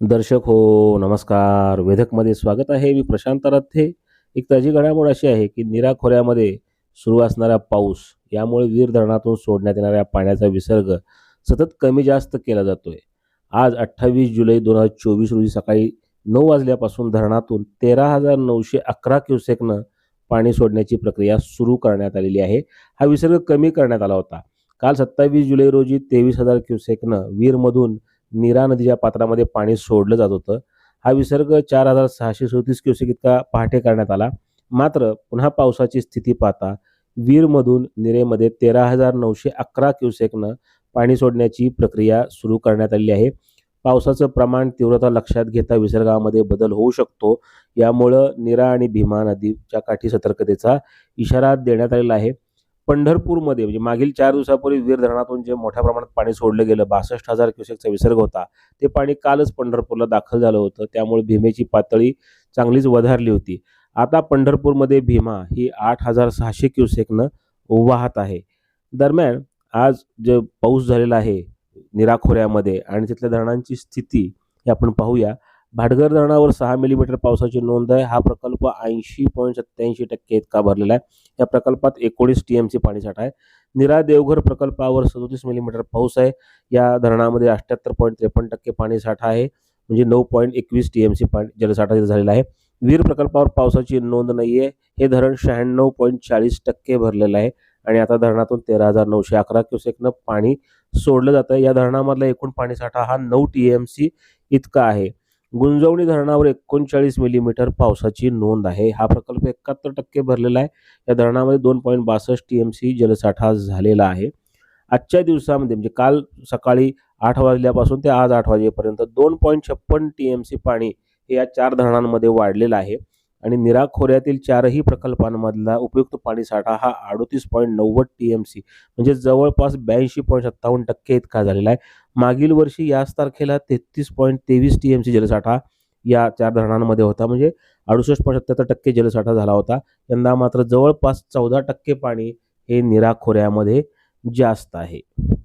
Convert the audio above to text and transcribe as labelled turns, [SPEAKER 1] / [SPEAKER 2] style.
[SPEAKER 1] दर्शक हो नमस्कार. वेधकमध्ये स्वागत आहे. मी प्रशांत रथे. एक ताजी घडामोड अशी आहे की निरा खोऱ्यामध्ये सुरू असणारा पाऊस यामुळे वीर धरणातून सोडण्यात येणाऱ्या पाण्याचा विसर्ग सतत कमी जास्त केला जातोय. आज अठ्ठावीस जुलै दोन हजार चोवीस रोजी सकाळी नऊ वाजल्यापासून धरणातून तेरा हजार नऊशे अकरा क्युसेकनं पाणी सोडण्याची प्रक्रिया सुरू करण्यात आलेली आहे. हा विसर्ग कमी करण्यात आला होता. काल सत्तावीस जुलै रोजी तेवीस हजार क्युसेकनं वीरमधून नीरा नदीच्या पात्रामध्ये पाणी सोडलं जात होतं. हा विसर्ग चार हजार सहाशे सदतीस क्युसेक इतका पहाटे करण्यात आला. मात्र पुन्हा पावसाची स्थिती पाहता वीरमधून निरेमध्ये तेरा हजार नऊशे अकरा क्युसेकनं पाणी सोडण्याची प्रक्रिया सुरू करण्यात आली आहे. पावसाचं प्रमाण तीव्रता लक्षात घेता विसर्गामध्ये बदल होऊ शकतो. यामुळं नीरा आणि भीमा नदीच्या काठी सतर्कतेचा इशारा देण्यात आलेला आहे. पंढरपूरमध्ये म्हणजे मागील चार दिवसापूर्वी वीर धरणातून जे मोठ्या प्रमाणात पाणी सोडलं गेलं बासष्ट हजार क्युसेकचा विसर्ग होता ते पाणी कालच पंढरपूरला दाखल झालं होतं. त्यामुळे भीमेची पातळी चांगलीच वधारली होती. आता पंढरपूरमध्ये भीमा ही आठ हजार सहाशे क्युसेकनं वाहत आहे. दरम्यान आज जे पाऊस झालेला आहे निराखोऱ्यामध्ये आणि तिथल्या धरणांची स्थिती हे आपण पाहूया. भाटघर धरणावर सहा मिलीमीटर पावसाची नोंद आहे. हा प्रकल्प ऐंशी पॉईंट सत्त्याऐंशी टक्के इतका भरलेला आहे. या प्रकल्पात एकोणीस टी एम सी पाणीसाठा आहे. निरा देवघर प्रकल्पावर सदोतीस मिलीमीटर पाऊस आहे. या धरणामध्ये अठ्ठ्याहत्तर पॉईंट त्रेपन्न टक्के पाणीसाठा आहे. म्हणजे नऊ पॉईंट एकवीस टी एम सी पाणी जलसाठा झालेला आहे. वीर प्रकल्पावर पावसाची नोंद नाही आहे हे धरण शहाण्णव पॉईंट चाळीस टक्के भरलेलं आहे. आणि आता धरणातून तेरा हजार नऊशे अकरा क्युसेकनं पाणी सोडलं जातं. या धरणामधला एकूण पाणीसाठा हा नऊ टी एम सी इतका आहे. गुंजवणी धरणावर एकोणचाळीस मिलीमीटर पावसाची नोंद आहे. हा प्रकल्प एकाहत्तर टक्के भरलेला आहे. या धरणामध्ये दोन पॉईंट बासष्ट टी एम सी जलसाठा झालेला आहे. आजच्या दिवसामध्ये म्हणजे काल सकाळी आठ वाजल्यापासून ते आज आठ वाजेपर्यंत दोन पॉईंट छप्पन टी एम सी पाणी हे या चार धरणांमध्ये वाढलेलं आहे. आणि निरा खोऱ्यातील चारही प्रकल्पांमधला उपयुक्त पाणीसाठा हा अडोतीस पॉईंट नव्वद टी एम सी म्हणजे जवळपास ब्याऐंशी पॉईंट सत्तावन्न टक्के इतका झालेला आहे. मागील वर्षी याच तारखेला तेहतीस पॉईंट तेवीस टी एम सी जलसाठा या चार धरणांमध्ये होता म्हणजे अडुसष्ट पॉईंट सत्याहत्तर टक्के जलसाठा झाला होता. यंदा मात्र जवळपास चौदा टक्के पाणी हे निरा खोऱ्यामध्ये जास्त आहे.